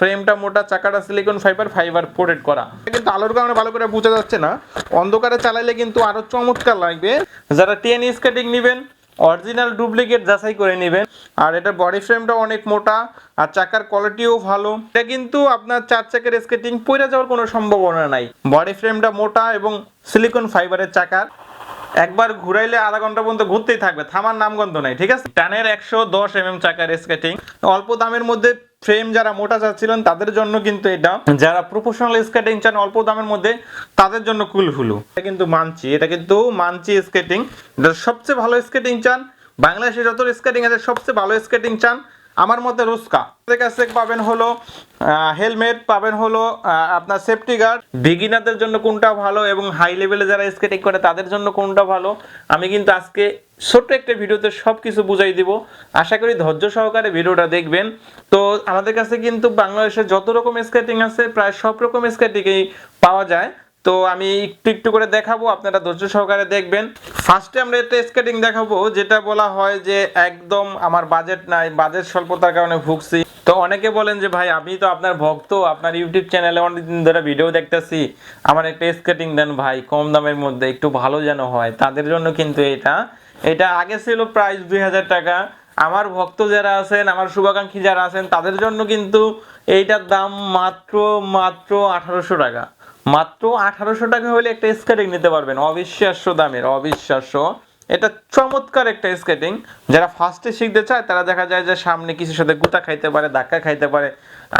ফ্রেমটা মোটা চাকাটা সিলিকন ফাইবার ফাইবার পোর্টেড করা। কিন্তু আলোর কারণে ভালো করে বোঝা যাচ্ছে না। অন্ধকারে চালাইলে কিন্তু আরও চমৎকার লাগবে। যারা টিএন স্কেটিং নেবেন অরিজিনাল ডুপ্লিকেট যাচাই করে নেবেন। আর এটা বডি ফ্রেমটা অনেক মোটা আর চাকার কোয়ালিটিও ভালো। এটা কিন্তু আপনার চার চাকার স্কেটিং পড়ে যাওয়ার কোনো সম্ভাবনা নাই। বডি ফ্রেমটা মোটা এবং সিলিকন ফাইবারের চাকার। একবার ঘুরাইলে আধা ঘণ্টা পর্যন্ত ঘুরতেই থাকবে থামার নামগন্ধ নাই ঠিক আছে? টানের একশো দশ এম এম চাকার স্কেটিং অল্প দামের মধ্যে ফ্রেম যারা মোটা চাচ্ছিলেন, তাদের জন্য কিন্তু এটা। যারা প্রফেশনাল স্কেটিং চান, অল্প দামের মধ্যে, তাদের জন্য কুলফুলু এটা কিন্তু মানছি, এটা কিন্তু মানছি স্কেটিং এটা সবচেয়ে ভালো স্কেটিং চান, বাংলাদেশে যত স্কেটিং আছে, সবচেয়ে ভালো স্কেটিং চান আমার মতে রুস্কা। কাছে পাবেন হলো হেলমেট, পাবেন হলো আপনার সেফটি গার্ড। বিগিনারদের জন্য কোনটা ভালো এবং হাই লেভেলে যারা স্কেটিং করে তাদের জন্য কোনটা ভালো? আমি কিন্তু আজকে ছোট্ট একটা ভিডিওতে সব কিছু বুঝাই দিব। আশা করি ধৈর্য সহকারে ভিডিওটা দেখবেন। তো আমাদের কাছে কিন্তু বাংলাদেশে যত রকম স্কেটিং আছে, প্রায় সব রকম স্কেটিংই পাওয়া যায়। তো আমি একটু একটু করে দেখাবো, আপনারা ধৈর্য সহকারে দেখবেন। ফার্স্টে আমরা একটা স্কেটিং দেখাবো, যেটা বলা হয় যে একদম আমার বাজেট নাই বাজেট স্বল্পতার কারণে ভুগছি। তো অনেকে বলেন যে ভাই, আমি তো আপনার ভক্ত, আপনার ইউটিউব চ্যানেলে অনেকদিন ধরে ভিডিও দেখতেছি। আমার একটা স্কেটিং দেন ভাই, কম দামের মধ্যে, একটু ভালো যেন হয়। তাদের জন্য কিন্তু এটা এটা আগে ছিল প্রাইস দুই হাজার টাকা। আমার ভক্ত যারা আছেন, আমার শুভাকাঙ্ক্ষী যারা আছেন, তাদের জন্য কিন্তু এইটার দাম মাত্র মাত্র আঠারোশো টাকা। মাত্র আঠারোশো টাকা হলে একটা স্কেটিং নিতে পারবেন। অবিশ্বাস্য দামের, অবিশ্বাস্য। এটা চমৎকার একটা স্কেটিং যারা ফার্স্টে শিখতে চায়, তারা দেখা যায় যে সামনে কিছুর সাথে গুতা খাইতে পারে, ধাক্কা খাইতে পারে,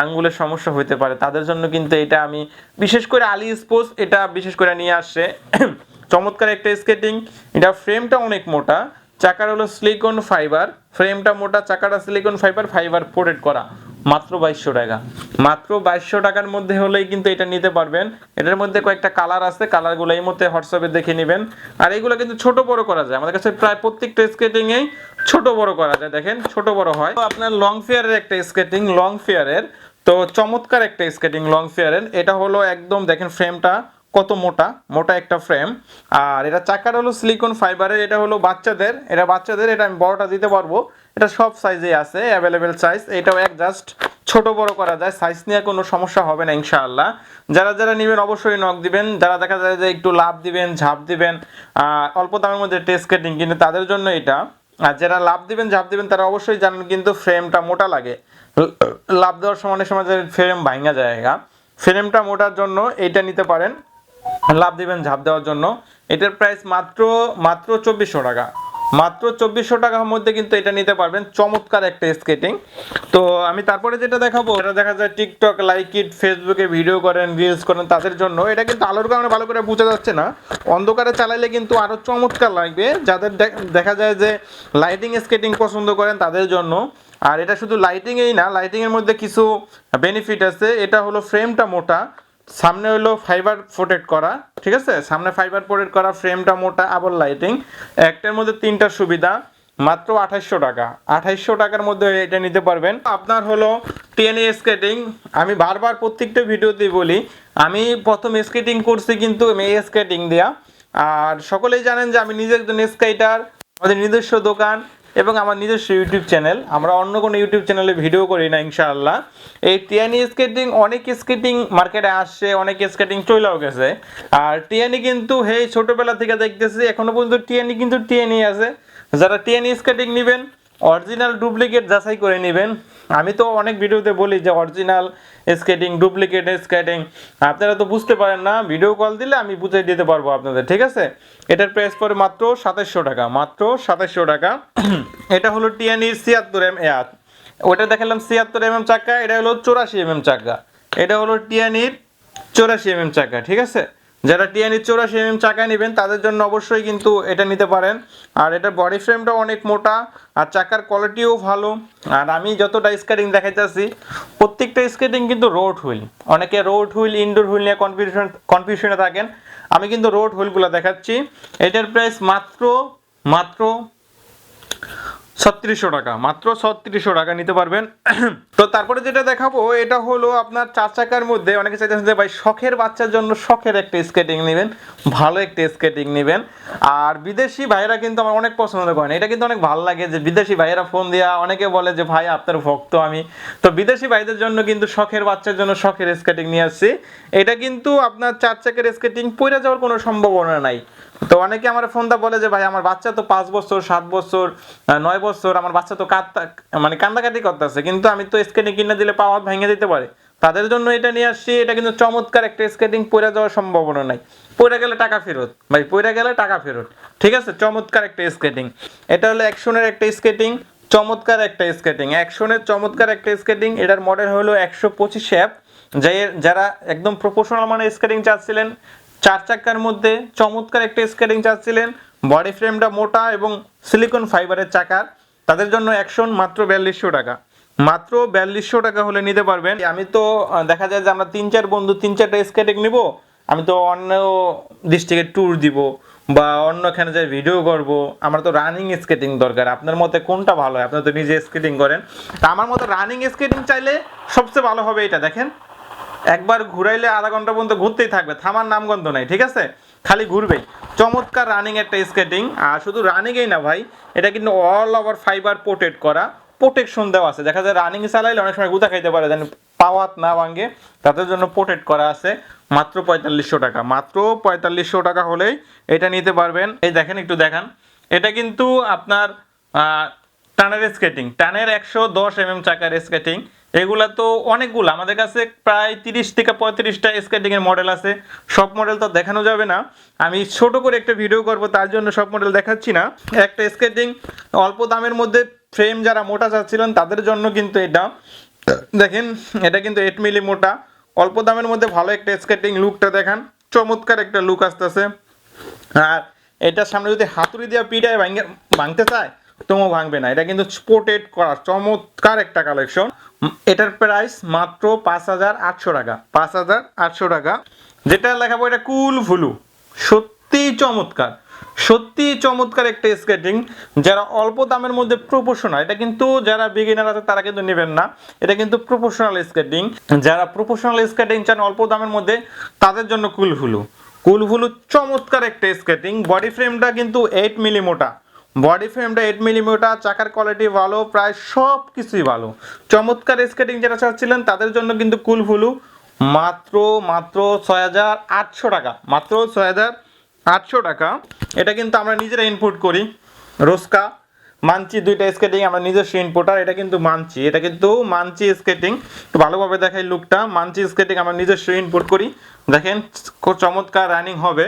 আঙ্গুলের সমস্যা হইতে পারে। তাদের জন্য কিন্তু এটা আমি বিশেষ করে আলি স্পোর্টস এটা বিশেষ করে নিয়ে আসছে। চমৎকার একটা স্কেটিং এটা ফ্রেমটা অনেক মোটা। চাকার হলো সিলিকন ফাইবার ফ্রেমটা মোটা, চাকাটা সিলিকন ফাইবার ফাইবার পোর্টেড করা। মাত্র বাইশশো টাকা। মাত্র বাইশশো টাকার মধ্যে হলেই কিন্তু এটা নিতে পারবেন। এটার মধ্যে কয়েকটা কালার আছে, কালারগুলো এই মধ্যে হোয়াটসঅ্যাপে দেখে নেবেন। আর এইগুলো কিন্তু ছোট বড় করা যায়। আমাদের কাছে প্রায় প্রত্যেকটা স্কেটিংয়েই ছোট বড় করা যায়। দেখেন, ছোট বড় হয়। তো আপনার লং ফেয়ারের একটা স্কেটিং লং ফেয়ারের তো চমৎকার একটা স্কেটিং লং ফেয়ারের এটা হলো একদম, দেখেন ফ্রেমটা কত মোটা? মোটা একটা ফ্রেম আর এটা চাকার হলো সিলিকন ফাইবারের এটা হলো বাচ্চাদের। এটা বাচ্চাদের, এটা আমি বড়টা দিতে পারব। এটা সব সাইজে আছে অ্যাভেলেবেল সাইজ এটাও এক জাস্ট ছোট বড় করা যায় সাইজ নিয়ে কোনো সমস্যা হবে না ইনশাআল্লাহ। যারা যারা নেবেন অবশ্যই নক দিবেন। যারা দেখা যায় যে একটু লাভ দিবেন, ঝাঁপ দিবেন অল্প দামের মধ্যে টেস্ট কেটিং কিন্তু তাদের জন্য এটা। আর যারা লাভ দিবেন, ঝাঁপ দিবেন, তারা অবশ্যই জানেন কিন্তু ফ্রেমটা মোটা লাগে। লাভ দেওয়ার সময় অনেক সময় ফ্রেম ভাঙা জায়গা ফ্রেমটা মোটার জন্য এইটা নিতে পারেন। লাভ দিবেন, ঝাঁপ দেওয়ার জন্য। এটার প্রাইস মাত্র মাত্র চব্বিশশো টাকা। মাত্র চব্বিশশো টাকার মধ্যে কিন্তু এটা নিতে পারবেন। চমৎকার একটা স্কেটিং তো আমি তারপরে যেটা দেখাবো এটা দেখা যায় টিকটক লাইক ইট ফেসবুকে ভিডিও করেন রিলস করেন, তাদের জন্য। এটা কিন্তু আলোর কারণে ভালো করে বোঝা যাচ্ছে না। অন্ধকারে চালাইলে কিন্তু আরও চমৎকার লাগবে। যাদের দেখ- যায় যে লাইটিং স্কেটিং পছন্দ করেন, তাদের জন্য। আর এটা শুধু লাইটিংয়েই না লাইটিংয়ের মধ্যে কিছু বেনিফিট আছে। এটা হলো ফ্রেমটা মোটা। সামনে হলো ফাইবার পোর্টেড করা, ঠিক আছে? সামনে ফাইবার পোর্টেড করা ফ্রেমটা মোটা আবার লাইটিং একটার মধ্যে তিনটা সুবিধা, মাত্র আঠাইশশো টাকা। আঠাইশশো টাকার মধ্যে এটা নিতে পারবেন। আপনার হলো টেনে স্কেটিং আমি বারবার প্রত্যেকটা ভিডিওতে বলি, আমি প্রথম স্কেটিং করছি কিন্তু এই স্কেটিং দেয়া। আর সকলেই জানেন যে আমি নিজে একজন স্কেটার আমাদের নিজস্ব দোকান। এবং আমার নিজস্ব ইউটিউব চ্যানেল। আমরা অন্য কোনো ইউটিউব চ্যানেলে ভিডিও করি না, ইনশাআল্লাহ। এই টিয়ানি স্কেটিং, অনেক স্কেটিং মার্কেটে আসছে, অনেক স্কেটিং চলেও গেছে। আর টিয়ানি কিন্তু হে ছোটোবেলা থেকে দেখতেছি, এখনও পর্যন্ত টিয়ানি কিন্তু টিয়ানি আছে। যারা টিয়ানি স্কেটিং নেবেন অরিজিনাল ডুপ্লিকেট যাচাই করে নেবেন। আমি তো অনেক ভিডিওতে বলি যে অরিজিনাল স্কেটিং ডুপ্লিকেট স্কেটিং আপনারা তো বুঝতে পারেন না ভিডিও কল দিলে আমি বুঝিয়ে দিতে পারব আপনাদের, ঠিক আছে? এটার প্রাইস পড়ে মাত্র সাতাশশো টাকা, মাত্র সাতাশশো টাকা। এটা হলো টিয়ানির ছিয়াত্তর এম এয়াত ওটা দেখালাম ছিয়াত্তর এম এম চাকা, এটা হলো চৌরাশি এম এম চাকা। এটা হলো টিয়ানির চৌরাশি এম এম চাকা, ঠিক আছে? যারা টিয়ানি চৌরাশি এম চাকা নেবেন, তাদের জন্য অবশ্যই কিন্তু এটা নিতে পারেন। আর এটা বডি ফ্রেমটা অনেক মোটা, আর চাকার কোয়ালিটিও ভালো। আর আমি যতটা স্কেটিং দেখাইতেছি প্রত্যেকটা স্কেটিং কিন্তু রোড হুইল অনেকে রোড হুইল ইনডোর হুইল নিয়ে কনফিউশন কনফিউশনে থাকেন। আমি কিন্তু রোড হুইলগুলো দেখাচ্ছি। এটার প্রাইস মাত্র মাত্র ছত্রিশশো টাকা, মাত্র ছত্রিশশো টাকা নিতে পারবেন। তো তারপরে যেটা দেখাবো, এটা হলো আপনার চার চাকার মধ্যে, অনেকে চাইতেছেন যে ভাই শখের বাচ্চার জন্য শখের একটা স্কেটিং নেবেন, ভালো একটা স্কেটিং নেবেন। আর বিদেশি ভাইয়েরা কিন্তু আমার অনেক পছন্দ করেন এটা কিন্তু অনেক ভালো লাগে যে বিদেশি ভাইয়েরা ফোন দেওয়া অনেকে বলে যে, ভাই, আপনার ভক্ত আমি। তো বিদেশি ভাইদের জন্য কিন্তু শখের বাচ্চার জন্য শখের স্কেটিং নিয়ে আসছি। এটা কিন্তু আপনার চার চাকার স্কেটিং পড়ে যাওয়ার কোনো সম্ভাবনা নাই। তো অনেকে আমার ফোনটা বলে যে, ভাই, আমার বাচ্চা তো পাঁচ বছর, সাত বছর নয় বছর, আমার বাচ্চা তো কাঁদতা মানে কান্দাকাটি করতেছে। কিন্তু আমি তো স্কেটিং কিনে দিলে পাওয়া ভেঙে দিতে পারে। তাদের জন্য এটা নিয়ে আসছি, এটা কিন্তু চমৎকার একটা স্কেটিং পড়ে যাওয়ার সম্ভাবনা নাই। পড়ে গেলে টাকা ফেরত। ভাই, পড়ে গেলে টাকা ফেরত। ঠিক আছে? চমৎকার একটা স্কেটিং এটা হলো অ্যাকশনের একটা স্কেটিং চমৎকার একটা স্কেটিং অ্যাকশনের চমৎকার একটা স্কেটিং এটার মডেল হলো একশো পঁচিশ অ্যাপ যারা একদম প্রফেশনাল মানে স্কেটিং চাচ্ছিলেন চার চাকার মধ্যে চমৎকার একটা স্কেটিং চাচ্ছিলেন। বডি ফ্রেমটা মোটা এবং সিলিকন ফাইবারের চাকার। তাদের জন্য অ্যাকশন মাত্র বিয়াল্লিশশো টাকা। মাত্র বিয়াল্লিশশো টাকা হলে নিতে পারবেন। আমি তো দেখা যায় যে আমরা তিন চার বন্ধু, তিন চারটা স্কেটিং নিব। আমি তো অন্য ডিস্ট্রিক্টে ট্যুর দিব বা অন্যখানে যাই ভিডিও করব। আমার তো রানিং স্কেটিং দরকার। আপনার মতে কোনটা ভালো হয়? আপনার তো নিজে স্কেটিং করেন। তা আমার মতো রানিং স্কেটিং চাইলে সবচেয়ে ভালো হবে এটা, দেখেন। একবার ঘুরাইলে আধা ঘণ্টা পর্যন্ত ঘুরতেই থাকবে। থামার নামগন্ধ নাই, ঠিক আছে? খালি ঘুরবেই। চমৎকার রানিং একটা স্কেটিং আর শুধু রানিংই না ভাই, এটা কিন্তু অল ওভার ফাইবার পোটেড করা প্রোটেকশন দেওয়া আছে। দেখা যায় রানিং চালাইলে অনেক সময় গুতা খাইতে পারে যেন পাওয়াত না ভাঙে, তাদের জন্য পোটেড করা আছে মাত্র পঁয়তাল্লিশশো টাকা। মাত্র পঁয়তাল্লিশশো টাকা হলেই এটা নিতে পারবেন। এই দেখেন, একটু দেখান। এটা কিন্তু আপনার টানের স্কেটিং টানের একশো দশ এম এম চাকার স্কেটিং এগুলা তো অনেকগুলো। আমাদের কাছে প্রায় তিরিশ থেকে পঁয়ত্রিশটা স্কেটিং এর মডেল আছে। সব মডেল তো দেখানো যাবে না। আমি ছোট করে একটা ভিডিও করব, তার জন্য সব মডেল দেখাচ্ছি না। একটা স্কেটিং অল্প দামের মধ্যে ফ্রেম যারা মোটা চাচ্ছিলেন, তাদের জন্য কিন্তু এটা। দেখেন, এটা কিন্তু এইট মিলি মোটা। অল্প দামের মধ্যে ভালো একটা স্কেটিং লুকটা দেখান। চমৎকার একটা লুক আসতেছে। আর এটার সামনে যদি হাতুড়ি দিয়ে পিঠায় ভাঙতে চায় তোমও ভাঙবে না। এটা কিন্তু স্পোর্টেড করা, চমৎকার একটা কালেকশন এটার প্রাইস মাত্র পাঁচ হাজার আটশো টাকা। পাঁচ হাজার আটশো টাকা। যেটা লেখাবো এটা কুল ফুলু সত্যি চমৎকার। সত্যি চমৎকার একটা স্কেটিং যারা অল্প দামের মধ্যে প্রফেশনাল এটা কিন্তু যারা বিগিনার আছে, তারা কিন্তু নেবেন না। এটা কিন্তু প্রফেশনাল স্কেটিং যারা প্রফেশনাল স্কেটিং চান অল্প দামের মধ্যে, তাদের জন্য কুলফুলু কুলফুলু চমৎকার একটা স্কেটিং বডি ফ্রেমটা কিন্তু এইট মিলি মোটা। বডি ফ্রেমটা এইট মিলিমিটার চাকার কোয়ালিটি ভালো, প্রায় সব কিছুই ভালো। চমৎকার স্কেটিং যারা চাচ্ছিলেন তাদের জন্য কিন্তু কুলফুলু মাত্র মাত্র ছয় হাজার আটশো টাকা। মাত্র ছয় হাজার আটশো টাকা। এটা কিন্তু আমরা নিজেরা ইনপুট করি। রোস্কা মানচি দুইটা স্কেটিং আমরা নিজস্ব ইনপুটার এটা কিন্তু মানচি এটা কিন্তু মানচি স্কেটিং একটু ভালোভাবে দেখাই লুকটা মানচি স্কেটিং আমরা নিজস্ব ইনপুট করি। দেখেন, খুব চমৎকার রানিং হবে।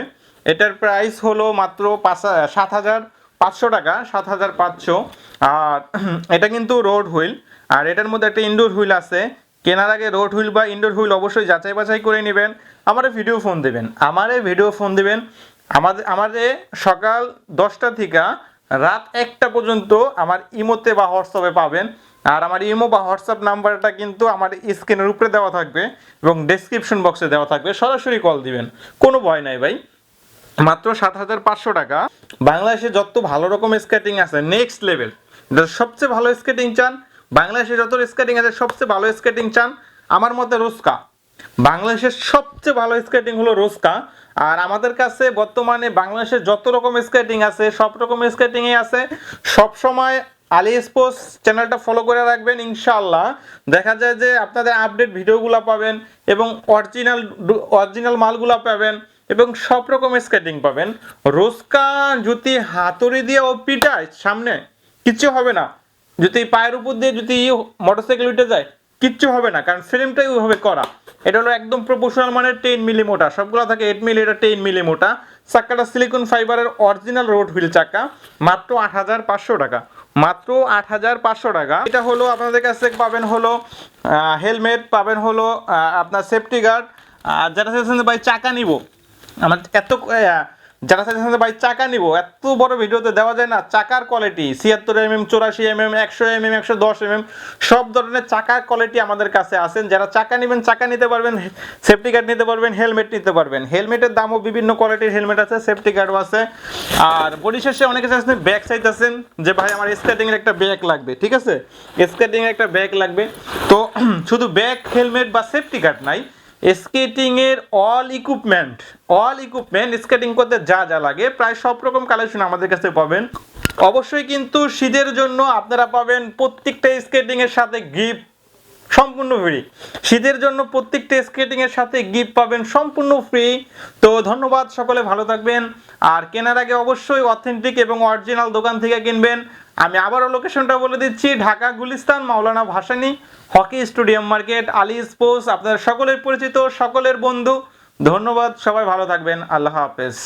এটার প্রাইস হলো মাত্র পাঁচ, সাত হাজার পাঁচশো টাকা, সাত হাজার পাঁচশো। আর এটা কিন্তু রোড হুইল আর এটার মধ্যে একটা ইনডোর হুইল আছে। কেনার আগে রোড হুইল বা ইনডোর হুইল অবশ্যই যাচাই বাছাই করে নেবেন। আমারে ভিডিও ফোন দেবেন। আমারে ভিডিও ফোন দেবেন। আমাদের আমাদের সকাল দশটা থেকে রাত একটা পর্যন্ত আমার ইমোতে বা হোয়াটসঅ্যাপে পাবেন। আর আমার ইমো বা হোয়াটসঅ্যাপ নাম্বারটা কিন্তু আমার স্ক্রিনের উপরে দেওয়া থাকবে এবং ডেসক্রিপশন বক্সে দেওয়া থাকবে। সরাসরি কল দিবেন। কোনো ভয় নাই ভাই। মাত্র সাত হাজার পাঁচশো টাকা। বাংলাদেশে যত ভালো রকম স্কেটিং আছে নেক্সট লেভেল সবচেয়ে ভালো স্কেটিং চান, বাংলাদেশে যত স্কেটিং আছে, সবচেয়ে ভালো স্কেটিং চান, আমার মতে রোস্কা বাংলাদেশের সবচেয়ে ভালো স্কেটিং হলো রোস্কা আর আমাদের কাছে বর্তমানে বাংলাদেশের যত রকম স্কেটিং আছে, সব রকম স্কেটিংয়ে আছে। সব সময় আলি স্পোর্টস চ্যানেলটা ফলো করে রাখবেন, ইনশাআল্লাহ। দেখা যায় যে আপনাদের আপডেট ভিডিওগুলো পাবেন এবং অরিজিনাল অরিজিনাল মালগুলো পাবেন। এবং সব রকমের স্কেটিং পাবেন। রোস্কা যদি হাতুড়ি দিয়ে ও পিটায়, সামনে কিচ্ছু হবে না। যদি পায়ের উপর দিয়ে যদি মোটরসাইকেল উঠে যায়, কিচ্ছু হবে না, কারণ ফ্রেমটাই ওইভাবে করা। এটা হলো একদম প্রপোর্শনাল মানে টেন মিলি মোটা। সবগুলো থাকে এইট মিলি এটা টেন মিলি মোটা। চাকাটা সিলিকন ফাইবারের অরিজিনাল রোড হুইল চাকা। মাত্র আট হাজার পাঁচশো টাকা। মাত্র আট হাজার পাঁচশো টাকা। এটা হলো আপনাদের কাছে পাবেন হলো হেলমেট পাবেন হলো আপনার সেফটি গার্ড আর যারা চাকা নিব আমার এত যারা যে ভাই চাকা নিব, এত বড় ভিডিওতে দেওয়া যায় না, চাকার কোয়ালিটি ছিয়াত্তর এম এম চৌরাশি এম এম একশো এম এম একশো দশ এম এম সব ধরনের চাকার কোয়ালিটি আমাদের কাছে আছেন। যারা চাকা নেবেন, চাকা নিতে পারবেন সেফটি গার্ড নিতে পারবেন হেলমেট নিতে পারবেন। হেলমেটের দামও বিভিন্ন কোয়ালিটির হেলমেট আছে সেফটি গার্ডও আছে। আর পরিশেষে অনেকে চাইছেন ব্যাগ চাইতেছেন যে ভাই আমার স্কেটিংয়ের একটা ব্যাগ লাগবে, ঠিক আছে? স্কেটিংয়ের একটা ব্যাগ লাগবে। তো, শুধু ব্যাগ হেলমেট বা সেফটি গার্ড নাই স্কেটিং এর all equipment all equipment skating করতে যা যা লাগে, প্রায় সব রকম কালেকশন আমাদের কাছে পাবেন। অবশ্যই কিন্তু শীতের জন্য আপনারা পাবেন প্রত্যেকটা স্কেটিং এর সাথে গিফট সম্পূর্ণ ফ্রি শীতের জন্য প্রত্যেকটা স্কেটিং এর সাথে গিফট পাবেন সম্পূর্ণ ফ্রি তো ধন্যবাদ, সকলে ভালো থাকবেন। আর কেনার আগে অবশ্যই অথেন্টিক এবং অরিজিনাল দোকান থেকে কিনবেন। আমি আবারও লোকেশনটা বলে দিচ্ছি, Dhaka, Gulistan, Maulana Bhasani, hockey stadium market, Ali sports, আপনাদের সকলের পরিচিত, সকলের বন্ধু। ধন্যবাদ, সবাই ভালো থাকবেন। আল্লাহ হাফেজ।